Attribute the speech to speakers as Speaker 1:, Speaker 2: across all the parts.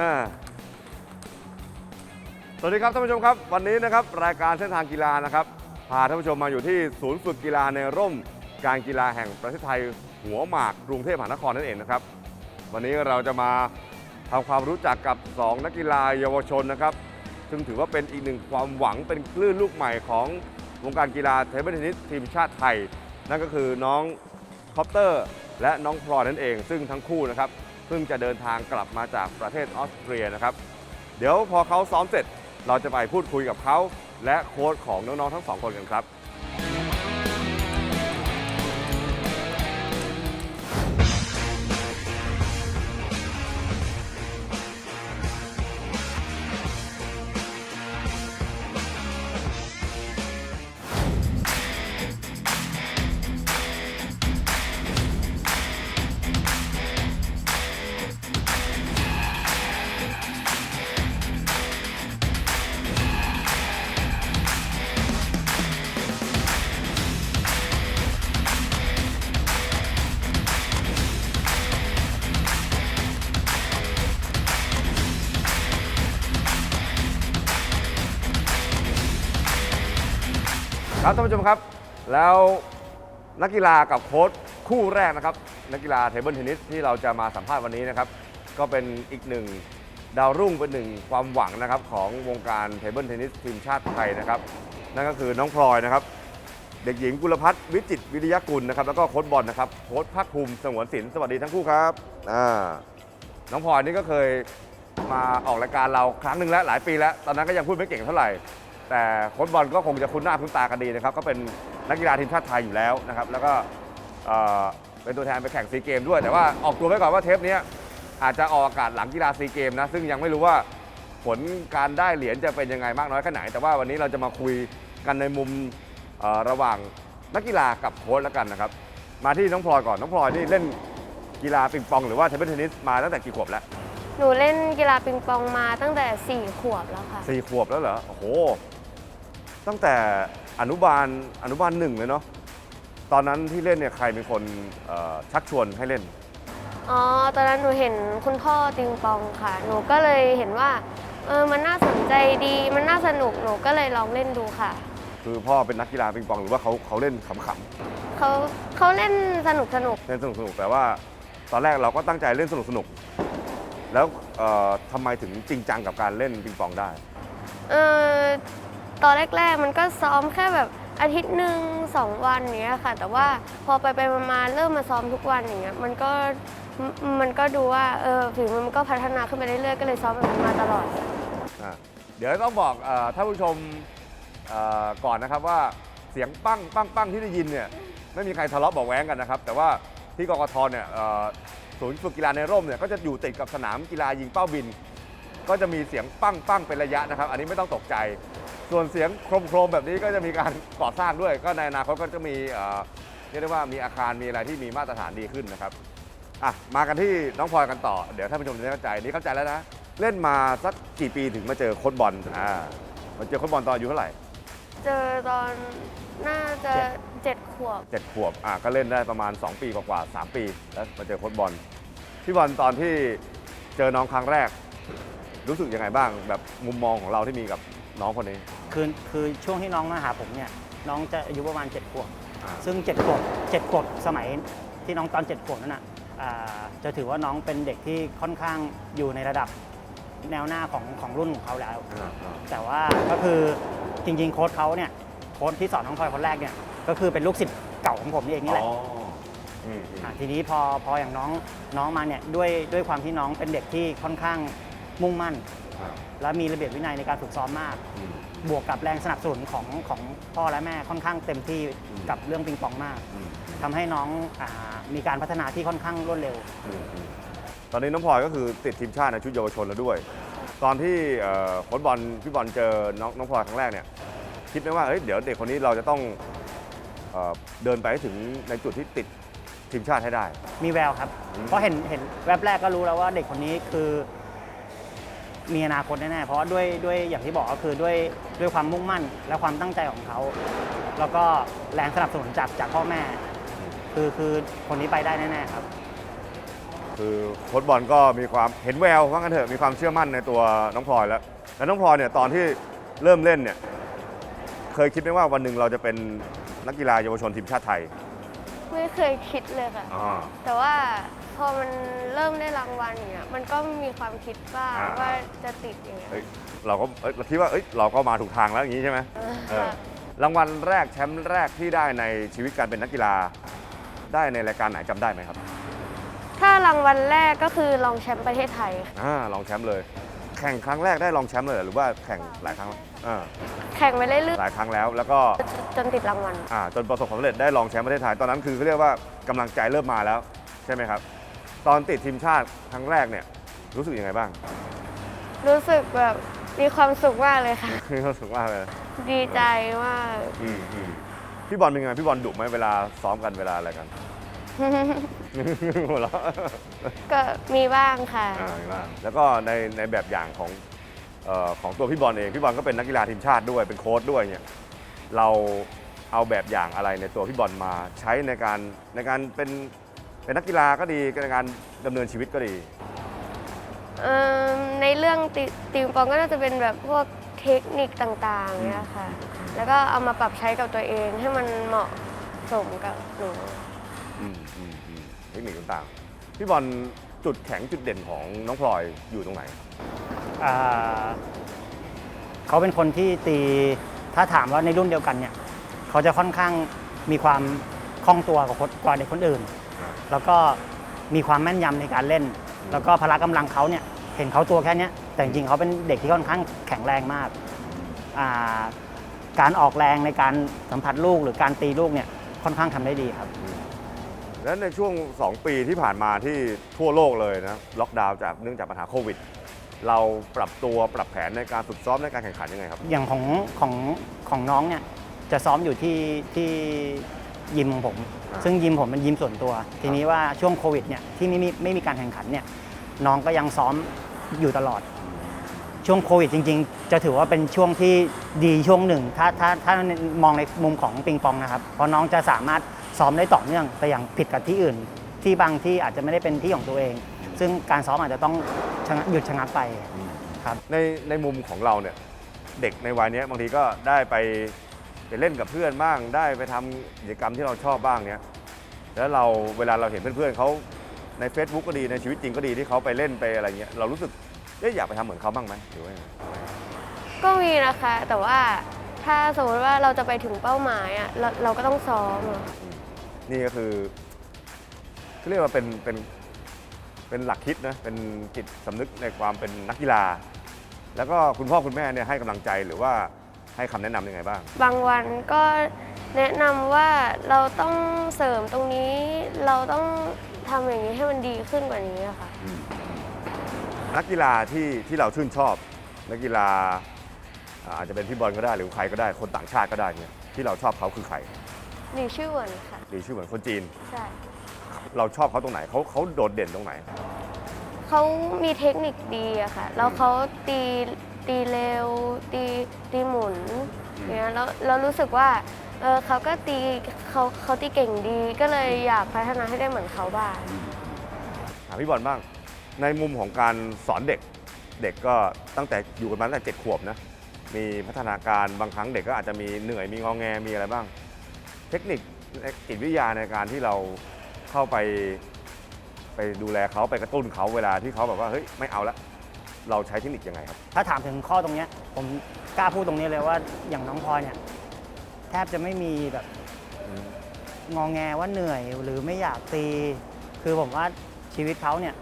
Speaker 1: อ่าสวัสดีครับท่านผู้ชมครับ วันนี้นะครับรายการเส้นทางกีฬานะครับพาท่านผู้ชมมาอยู่ที่ศูนย์ฝึกกีฬาในร่มการกีฬาแห่งประเทศไทย หัวหมากกรุงเทพมหานครนั่นเองนะครับ วันนี้เราจะมาทำความรู้จักกับ 2 นักกีฬาเยาวชนนะครับซึ่งถือว่าเป็นอีกหนึ่งความหวังเป็นคลื่นลูกใหม่ของวงการกีฬาเทเบิลเทนนิสทีมชาติไทย นั่นก็คือน้องคอปเตอร์ และน้องพลอยนั่นเอง ซึ่งทั้งคู่นะครับ พิ่งจะเดินทางกลับมาจากประเทศออสเตรียนะครับ เดี๋ยวพอเขาซ้อมเสร็จ เราจะไปพูดคุยกับเขาและโค้ชของน้องๆทั้งสองคนกันครับ ครับท่านผู้ชมครับ แล้วนักกีฬากับโค้ชคู่แรกนะครับ นักกีฬาเทเบิลเทนนิสที่เราจะมาสัมภาษณ์วันนี้นะครับ ก็เป็นอีกหนึ่งดาวรุ่งเป็นหนึ่งความหวังนะครับของวงการเทเบิลเทนนิสทีมชาติไทยนะครับ นั่นก็คือน้องพลอยนะครับ เด็กหญิงกุลพัฒน์วิจิตวิริยกุลนะครับแล้วก็โค้ชบอลนะครับโค้ชภาคภูมิสงวนศิลป์สวัสดีทั้งคู่ครับอ่าน้องพลอยนี่ก็เคยมาออกรายการเราครั้งหนึ่งแล้วหลายปีแล้ว ตอนนั้นก็ยังพูดไม่เก่งเท่าไหร่ แต่โค้ชบอลก็คงจะคุ้นหน้าคุ้นตากันดีนะครับก็เป็นนักกีฬาทีมชาติไทยอยู่แล้วนะครับแล้วก็เอ่อเป็นตัวแทนไปแข่งซีเกมด้วย แต่ว่าออกตัวไว้ก่อนว่าเทปเนี้ยอาจจะออกอากาศหลังกีฬาซีเกมนะซึ่งยังไม่รู้ว่าผลการได้เหรียญจะเป็นยังไงมากน้อยแค่ไหน แต่ว่าวันนี้เราจะมาคุยกันในมุมเอ่อระหว่างนักกีฬากับโค้ชแล้วกันนะครับมาที่น้องพลอยก่อนน้องพลอยนี่เล่นกีฬาปิงปองหรือว่าเทเบิลเทนนิสมาตั้งแต่กี่ขวบแล้ว
Speaker 2: หนูเล่นกีฬาปิงปองมาตั้งแต่ 4 ขวบแล้วค่ะ
Speaker 1: สี่ขวบแล้วเหรอ โอ้โห ตั้งแต่อนุบาลอนุบาลหนึ่งเลยเนาะตอนนั้นที่เล่นเนี่ยใครเป็นคนเอ่อชักชวนให้เล่น
Speaker 2: อ๋อ ตอนนั้นหนูเห็นคุณพ่อปิงปองค่ะ หนูก็เลยเห็นว่า เออ มันน่าสนใจดี มันน่าสนุก หนูก็เลยลองเล่นดูค่ะ
Speaker 1: คือพ่อเป็นนักกีฬาปิงปองหรือว่าเขาเขาเล่นขำ
Speaker 2: เขาเขาเล่นสนุกสนุก
Speaker 1: ๆเล่นสนุกสนุกๆแต่ว่าตอนแรกเราก็ตั้งใจเล่นสนุกสนุกๆแล้วเอ่อทำไมถึงจริงจังกับการเล่นปิงปองได้
Speaker 2: เออ ตอนแรก ๆ มันก็ซ้อมแค่แบบอาทิตย์หนึ่งสองวันเนี้ยค่ะ แต่ว่าพอไปไปมาๆเริ่มมาซ้อมทุกวันอย่างเงี้ยมันก็มันก็ดูว่าเออฝีมือมันก็พัฒนาขึ้นไปเรื่อยๆก็เลยซ้อมแบบนี้มาตลอด
Speaker 1: อะเดี๋ยวต้องบอกเออท่านผู้ชมเอ่อก่อนนะครับว่าเสียงปั้งปั้งปั้งที่ได้ยินเนี่ยไม่มีใครทะเลาะเบอกแว้งกันนะครับ แต่ว่าที่กกทเนี่ยเอ่อศูนย์ฝึกกีฬาในร่มเนี่ยก็จะอยู่ติดกับสนามกีฬายิงเป้าบิน ก็จะมีเสียงปั้งปั้งเป็นระยะนะครับ อันนี้ไม่ต้องตกใจ ส่วนเสียงโครมโครมๆแบบนี้ก็จะมีการก่อสร้างด้วย ก็ในอนาคตก็จะมีเอ่อเรียกได้ว่ามีอาคารมีอะไรที่มีมาตรฐานดีขึ้นนะครับอะมากันที่น้องพลอยกันต่อ เดี๋ยวท่านผู้ชมจะได้เข้าใจนี่เข้าใจแล้วนะ เล่นมาสักกี่ปีถึงมาเจอโค้ชบอลอ่ามาเจอโค้ชบอลตอนอายุเท่าไหร่
Speaker 2: เจอตอนน่าจะเจ็ดขวบ
Speaker 1: เจ็ดขวบอ่าก็เล่นได้ประมาณ 2 ปีกว่าๆสามปี แล้วมาเจอโค้ชบอลพี่บอลตอนที่เจอน้องครั้งแรก รู้สึกยังไงบ้างแบบมุมมองของเราที่มีกับน้องคนนี้
Speaker 3: คือคือช่วงที่น้องมาหาผมเนี่ยน้องจะอายุประมาณ7ขวบ
Speaker 1: อ่า
Speaker 3: ซึ่ง7ขวบ7ขวบสมัยที่น้องตอน7ขวบนั้นน่ะอ่าจะถือว่าน้องเป็นเด็กที่ค่อนข้างอยู่ในระดับแนวหน้าของของรุ่นของเขาแล้ว
Speaker 1: อ่าอ่า
Speaker 3: แต่ว่าก็คือจริงๆโค้ชเขาเนี่ยโค้ชที่สอนน้องพลอยคนแรกเนี่ยก็คือเป็นลูกศิษย์เก่าของผมนี่เองนี่แหละ
Speaker 1: อ๋ออืมอืม
Speaker 3: อะทีนี้พอพออย่างน้องน้องมาเนี่ยด้วยด้วยความที่น้องเป็นเด็กที่ค่อนข้าง มุ่งมั่น
Speaker 1: อ่า
Speaker 3: และมีระเบียบวินัยในการฝึกซ้อมมาก
Speaker 1: อืม
Speaker 3: บวกกับแรงสนับสนุนของของพ่อและแม่ค่อนข้างเต็มที่
Speaker 1: อืม
Speaker 3: กับเรื่องปิงปองมาก
Speaker 1: อืม
Speaker 3: ทำให้น้องอามีการพัฒนาที่ค่อนข้างรวดเร็ว
Speaker 1: อืมอืมตอนนี้น้องพลอยก็คือติดทีมชาติในชุดเยาวชนแล้วด้วย ตอนที่เอ่อโค้ชบอลพี่บอลเจอน้องน้องพลอยครั้งแรกเนี่ยคิดไหมว่าเฮ้ยเดี๋ยวเด็กคนนี้เราจะต้องเอ่อเดินไปให้ถึงในจุดที่ติดทีมชาติให้ได้
Speaker 3: มีแววครับ
Speaker 1: อืม
Speaker 3: เพราะเห็นเห็นแวบแรกก็รู้แล้วว่าเด็กคนนี้คือ มีอนาคตแน่ๆ เพราะว่าด้วยด้วยอย่างที่บอกก็คือด้วยด้วยความมุ่งมั่นและความตั้งใจของเขา แล้วก็แรงสนับสนุนจากจากพ่อแม่ คือคือคนนี้ไปได้แน่ๆครับ
Speaker 1: คือโค้ชบอลก็มีความเห็นแววว่างั้นเถอะมีความเชื่อมั่นในตัวน้องพลอยแล้ว แล้วน้องพลอยเนี่ยตอนที่เริ่มเล่นเนี่ยเคยคิดไหมว่าวันหนึ่งเราจะเป็นนักกีฬาเยาวชนทีมชาติไทย
Speaker 2: ไม่เคยคิดเลยค่ะ
Speaker 1: อ่า
Speaker 2: แต่ว่า พอมันเริ่มได้รางวัลอย่างเงี้ยมันก็มีความคิดบ้าง
Speaker 1: อ่า
Speaker 2: ว่าจะติดอย่างเงี้ย
Speaker 1: เอ้ยเราก็เอ้ยเราคิดว่าเอ้ยเราก็มาถูกทางแล้วอย่างนี้ใช่ไหม
Speaker 2: เออ
Speaker 1: เออ
Speaker 2: ค่ะ
Speaker 1: รางวัลแรกแชมป์แรกที่ได้ในชีวิตการเป็นนักกีฬา ได้ในรายการไหนจำได้ไหมครับ
Speaker 2: ถ้ารางวัลแรกก็คือรองแชมป์ประเทศไทยค่ะ
Speaker 1: อ่ารองแชมป์เลย แข่งครั้งแรกได้รองแชมป์เลยเหรอหรือว่าแข่งหลายครั้งแล้วอ่า
Speaker 2: แข่งไปเรื่อย
Speaker 1: หลายครั้งแล้วแล้วก็
Speaker 2: ๆจนติดรางวัล
Speaker 1: อ่าจนประสบความสำเร็จได้รองแชมป์ประเทศไทยตอนนั้นคือเขาเรียกว่ากำลังใจเริ่มมาแล้ว ใช่ไหมครับ ตอนติดทีมชาติครั้งแรกเนี่ยรู้สึกยังไงบ้าง
Speaker 2: รู้สึกแบบมีความสุขมากเลยค่ะ
Speaker 1: รู้สึกว่าเลย
Speaker 2: ดีใจมาก
Speaker 1: อืมอืมพี่บอลเป็นไงพี่บอลดุไหมเวลาซ้อมกันเวลาอะไรกัน หัวเราะ
Speaker 2: ก็มีบ้างค่ะ
Speaker 1: อ่ามีบ้างแล้วก็ในในแบบอย่างของเอ่อของตัวพี่บอลเองพี่บอลก็เป็นนักกีฬาทีมชาติด้วยเป็นโค้ชด้วยเนี่ยเราเอาแบบอย่างอะไรในตัวพี่บอลมาใช้ในการในการเป็น เป็นนักกีฬาก็ดีในการดำเนินชีวิตก็ดี
Speaker 2: เอิ่มในเรื่องตีตีมปองก็น่าจะเป็นแบบพวกเทคนิคต่างๆเนี่ยค่ะ แล้วก็เอามาปรับใช้กับตัวเองให้มันเหมาะสมกับหนู
Speaker 1: อืมอืมอืมเทคนิคต่างๆ พี่บอลจุดแข็งจุดเด่นของน้องพลอยอยู่ตรงไหน
Speaker 3: อ่าเขาเป็นคนที่ตีถ้าถามว่าในรุ่นเดียวกันเนี่ย เขาจะค่อนข้างมีความคล่องตัวกว่าคนกว่าเด็กคนอื่น แล้วก็มีความแม่นยำในการเล่น แล้วก็พละกำลังเขาเนี่ยเห็นเขาตัวแค่เนี้ยแต่จริงๆเขาเป็นเด็กที่ค่อนข้างแข็งแรงมากอ่าการออกแรงในการสัมผัสลูกหรือการตีลูกเนี่ยค่อนข้างทำได้ดีครับ
Speaker 1: และในช่วง 2 ปีที่ผ่านมาที่ทั่วโลกเลยนะล็อกดาวน์จากเนื่องจากปัญหาโควิด เราปรับตัวปรับแผนในการฝึกซ้อมในการแข่งขันยังไงครับ
Speaker 3: อย่างของของของน้องเนี่ยจะซ้อมอยู่ที่ที่ ยิมของผม
Speaker 1: อ่า
Speaker 3: ซึ่งยิมผมเป็นยิมส่วนตัว ทีนี้ว่าช่วงโควิดเนี่ยที่ไม่มีไม่มีการแข่งขันเนี่ยน้องก็ยังซ้อมอยู่ตลอด ช่วงโควิดจริง ๆ จะถือว่าเป็นช่วงที่ดีช่วงหนึ่ง ถ้าถ้าถ้ามองในมุมของปิงปองนะครับ เพราะน้องจะสามารถซ้อมได้ต่อเนื่องแต่อย่างผิดกับที่อื่น ที่บางที่อาจจะไม่ได้เป็นที่ของตัวเอง ซึ่งการซ้อมอาจจะต้องชะงักหยุดชะงักไปครับ
Speaker 1: ในในมุมของเราเนี่ยเด็กในวัยเนี้ยบางทีก็ได้ไป ไปเล่นกับเพื่อนบ้าง ได้ไปทำกิจกรรมที่เราชอบบ้างเนี้ยแล้วเราเวลาเราเห็นเพื่อนๆเขาใน Facebook ก็ดีในชีวิตจริงก็ดีที่เขาไปเล่นไปอะไรเงี้ยเรารู้สึกเอ๊ะอยากไปทำเหมือนเขาบ้างไหมหรือว่ายังไง
Speaker 2: ก็มีนะคะ แต่ว่าถ้าสมมติว่าเราจะไปถึงเป้าหมายอะเราเราก็ต้องซ้อมอะ
Speaker 1: นี่ก็คือเขาเรียกว่าเป็นเป็นเป็นหลักคิดนะเป็นจิตสำนึกในความเป็นนักกีฬา แล้วก็คุณพ่อคุณแม่เนี่ยให้กำลังใจหรือว่า ให้คำแนะนำยังไงบ้าง
Speaker 2: บางวันก็แนะนำว่าเราต้องเสริมตรงนี้ เราต้องทำอย่างนี้ให้มันดีขึ้นกว่านี้อะค่ะ
Speaker 1: นักกีฬาที่ที่เราชื่นชอบ นักกีฬาอ่าอาจจะเป็นพี่บอลก็ได้หรือใครก็ได้คนต่างชาติก็ได้เนี่ยที่เราชอบเขาคือใคร
Speaker 2: หลีชื่อเหวินค่ะ
Speaker 1: หรือชื่อเหมือนคนจีน
Speaker 2: ใช่
Speaker 1: เราชอบเขาตรงไหนเขาเขาโดดเด่นตรงไหน
Speaker 2: เขามีเทคนิคดีอะค่ะ แล้วเขาตี ตีเร็ว ตีตีหมุน
Speaker 1: อืม
Speaker 2: เนี่ยแล้วเรารู้สึกว่าเออเขาก็ตีเขาเขาตีเก่งดีก็เลยอยากพัฒนาให้ได้เหมือนเขาบ้าง
Speaker 1: ถามพี่บอลบ้าง ในมุมของการสอนเด็ก เด็กก็ตั้งแต่อยู่กันมาตั้งแต่เจ็ดขวบนะ มีพัฒนาการบางครั้งเด็กก็อาจจะมีเหนื่อยมีงอแงมีอะไรบ้าง เทคนิคจิตวิทยาในการที่เราเข้าไป ไปดูแลเขาไปกระตุ้นเขาเวลาที่เขาแบบว่าเฮ้ยไม่เอาละ เราใช้เทคนิคยังไงครับ
Speaker 3: ถ้าถามถึงข้อตรงเนี้ยผมกล้าพูดตรงนี้เลยว่าอย่างน้องพลอยเนี่ยแทบจะไม่มีแบบงองแงว่าเหนื่อยหรือไม่อยากตี คือผมว่าชีวิตเขาเนี่ย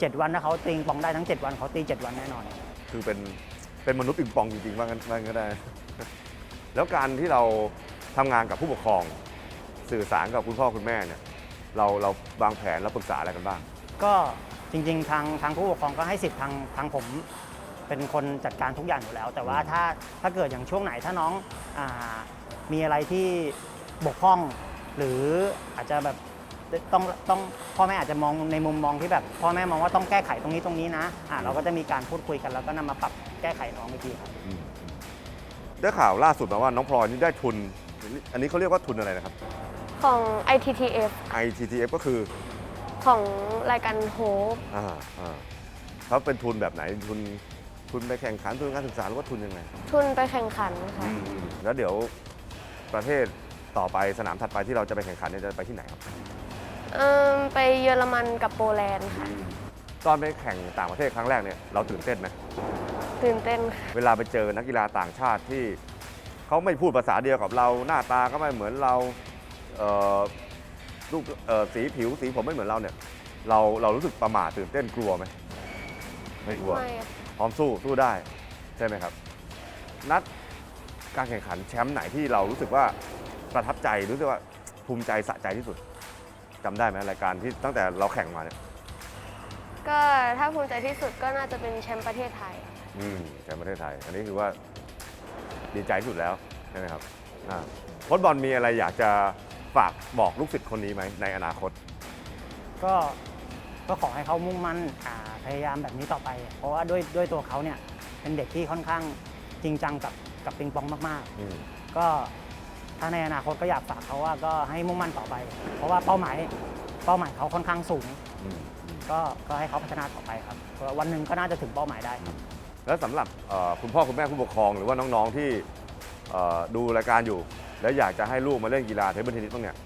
Speaker 3: เจ็ดวันถ้าเขาตีปองได้ทั้ง 7 วันเขาตี 7 วันแน่นอน
Speaker 1: คือเป็นเป็นมนุษย์ปิงปองจริงๆว่างั้นว่างั้นก็ได้ แล้วการที่เราทำงานกับผู้ปกครอง สื่อสารกับคุณพ่อคุณแม่เนี่ย เราเราวางแผนเราปรึกษาอะไรกันบ้าง
Speaker 3: ก็จริง ๆ ทางทางผู้ปกครองก็ให้สิทธิ์ทางทางผม เป็นคนจัดการทุกอย่างอยู่แล้ว แต่ว่าถ้าถ้าเกิดอย่างช่วงไหนถ้าน้องอามีอะไรที่บกพร่อง หรืออาจจะแบบต้องต้องพ่อแม่อาจจะมองในมุมมองที่แบบพ่อแม่มองว่าต้องแก้ไขตรงนี้ตรงนี้นะอ่าเราก็จะมีการพูดคุยกันแล้วก็นำมาปรับแก้ไขน้องอีกทีครับ
Speaker 1: ได้ข่าวล่าสุดมาว่าน้องพลอยนี่ได้ทุน อันนี้เขาเรียกว่าทุนอะไรนะครับ
Speaker 2: ของ ITTF
Speaker 1: ITTF ก็คือ
Speaker 2: ของรายการโฮป
Speaker 1: อ่าอ่าเขาเป็นทุนแบบไหนทุนทุนไปแข่งขันทุนการศึกษาหรือว่าทุนยังไง
Speaker 2: ทุนไปแข่งขันค่ะ
Speaker 1: แล้วเดี๋ยวประเทศต่อไปสนามถัดไปที่เราจะไปแข่งขันเนี่ยจะไปที่ไหนครับ
Speaker 2: เอิ่มไปเยอรมันกับโปแลนด์ค่ะ
Speaker 1: ตอนไปแข่งต่างประเทศครั้งแรกเนี่ยเราตื่นเต้นไหม
Speaker 2: ตื่นเต้นค่ะ
Speaker 1: เวลาไปเจอนักกีฬาต่างชาติที่เขาไม่พูดภาษาเดียวกับเราหน้าตาก็ไม่เหมือนเราเอ่อ รูปเอ่อสีผิวสีผมไม่เหมือนเราเนี่ย เราเรารู้สึกประหม่าตื่นเต้นกลัวไหมไม่กลัว
Speaker 2: ไม่ค่ะ
Speaker 1: พร้อมสู้สู้ได้ใช่ไหมครับ นัดการแข่งขันแชมป์ไหนที่เรารู้สึกว่าประทับใจรู้สึกว่าภูมิใจสะใจที่สุดจำได้ไหมรายการที่ตั้งแต่เราแข่งมาเนี่ย
Speaker 2: ก็ถ้าภูมิใจที่สุดก็น่าจะเป็นแชมป์ประเทศไทย
Speaker 1: อืมแชมป์ประเทศไทย อันนี้คือว่าดีใจที่สุดแล้วใช่ไหมครับอ่าโค้ชบอลมีอะไรอยากจะ ฝากบอกลูกศิษย์คนนี้ไหมในอนาคต
Speaker 3: ก็ก็ขอให้เขามุ่งมั่นอ่าพยายามแบบนี้ต่อไป เพราะว่าด้วยด้วยตัวเขาเนี่ยเป็นเด็กที่ค่อนข้างจริงจังกับกับปิงปองมาก
Speaker 1: อืม
Speaker 3: ๆ ก็ถ้าในอนาคตก็อยากฝากเขาว่าก็ให้มุ่งมั่นต่อไป เพราะว่าเป้าหมายเป้าหมายเขาค่อนข้างสูง
Speaker 1: อืมอืม
Speaker 3: ก็ก็ให้เขาพัฒนาต่อไปครับเพราะวันหนึ่งก็น่าจะถึงเป้าหมายได้ครับ
Speaker 1: แล้วสำหรับเอ่อคุณพ่อคุณแม่ผู้ปกครอง หรือว่าน้องๆที่เอ่อ ดูรายการอยู่ แล้วอยากจะให้ลูกมาเล่นกีฬาเทเบิลเทนนิสบ้างเนี่ย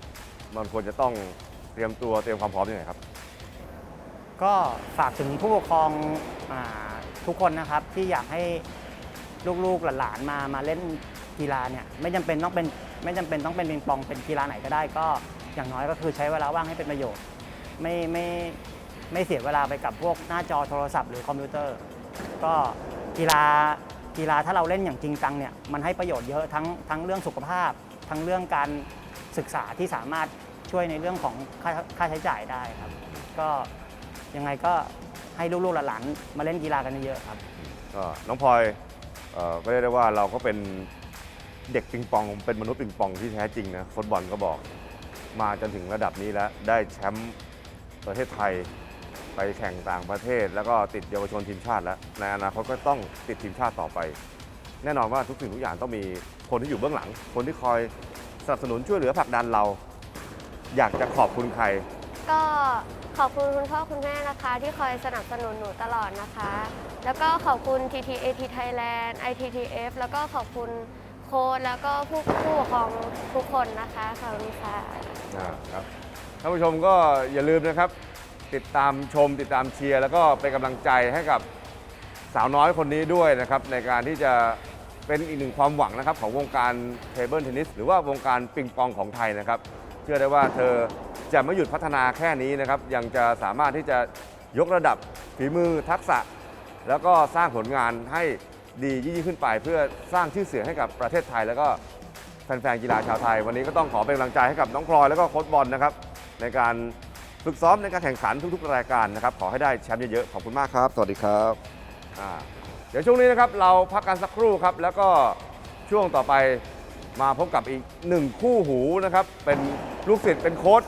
Speaker 1: มันควรจะต้องเตรียมตัวเตรียมความพร้อมยังไงครับ
Speaker 3: ก็ฝากถึงผู้ปกครองอทุกคนนะครับที่อยากให้ลูกๆหลานๆมามาเล่นกีฬาเนี่ยไม่จำเป็นต้องเป็นไม่จำเป็นต้องเป็นปิงปองเป็นกีฬาไหนก็ได้ ก็อย่างน้อยก็คือใช้เวลาว่างให้เป็นประโยชน์ ไม่ไม่ไม่เสียเวลาไปกับพวกหน้าจอโทรศัพท์หรือคอมพิวเตอร์ ก็กีฬา กีฬาถ้าเราเล่นอย่างจริงจังเนี่ยมันให้ประโยชน์เยอะทั้งทั้งเรื่องสุขภาพ ทั้งเรื่องการศึกษาที่สามารถช่วยในเรื่องของค่าค่าใช้จ่ายได้ครับ ก็ยังไงก็ให้ลูกๆหลานๆมาเล่นกีฬากันเยอะๆครับ
Speaker 1: ก็น้องพลอยเอ่อก็เรียกได้ว่าเราก็เป็นเด็กปิงปอง เป็นมนุษย์ปิงปองที่แท้จริงนะฟุตบอลก็บอก มาจนถึงระดับนี้แล้วได้แชมป์ประเทศไทย ไปแข่งต่างประเทศ แล้วก็ติดเยาวชนทีมชาติแล้วในอนาคตก็ต้องติดทีมชาติต่อไป แน่นอนว่าทุกสิ่งทุกอย่างต้องมีคนที่อยู่เบื้องหลัง คนที่คอยสนับสนุนช่วยเหลือผลักดันเรา อยากจะขอบคุณใคร
Speaker 2: ก็ขอบคุณคุณพ่อคุณแม่นะคะที่คอยสนับสนุนหนูตลอดนะคะ แล้วก็ขอบคุณ TTAT Thailand ITTF แล้วก็ขอบคุณโค้ชแล้วก็ผู้ผู้ปกครองทุกคนนะคะขอบคุณค่ะ
Speaker 1: ครับท่านผู้ชมก็อย่าลืมนะครับ ติดตามชมติดตามเชียร์แล้วก็เป็นกำลังใจให้กับสาวน้อยคนนี้ด้วยนะครับในการที่จะเป็นอีกหนึ่งความหวังนะครับของวงการเทเบิลเทนนิสหรือว่าวงการปิงปองของไทยนะครับ เชื่อได้ว่าเธอจะไม่หยุดพัฒนาแค่นี้นะครับ ยังจะสามารถที่จะยกระดับฝีมือทักษะ แล้วก็สร้างผลงานให้ดียิ่งขึ้นไป เพื่อสร้างชื่อเสียงให้กับประเทศไทย แล้วก็แฟนๆกีฬาชาวไทย วันนี้ก็ต้องขอเป็นกำลังใจให้กับน้องพลอยแล้วก็โค้ชบอลนะครับในการ ฝึกซ้อมในการแข่งขันทุกๆรายการนะครับ ขอให้ได้แชมป์เยอะๆ ขอบคุณมากครับ สวัสดีครับอ่าเดี๋ยวช่วงนี้นะครับเราพักกันสักครู่ครับ แล้วก็ช่วงต่อไปมาพบกับอีกหนึ่งคู่หูนะครับ เป็นลูกศิษย์เป็นโค้ช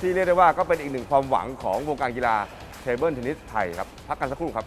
Speaker 1: ที่เรียกได้ว่าก็เป็นอีกหนึ่งความหวังของวงการกีฬาเทเบิลเทนนิสไทยครับ พักกันสักครู่ครับ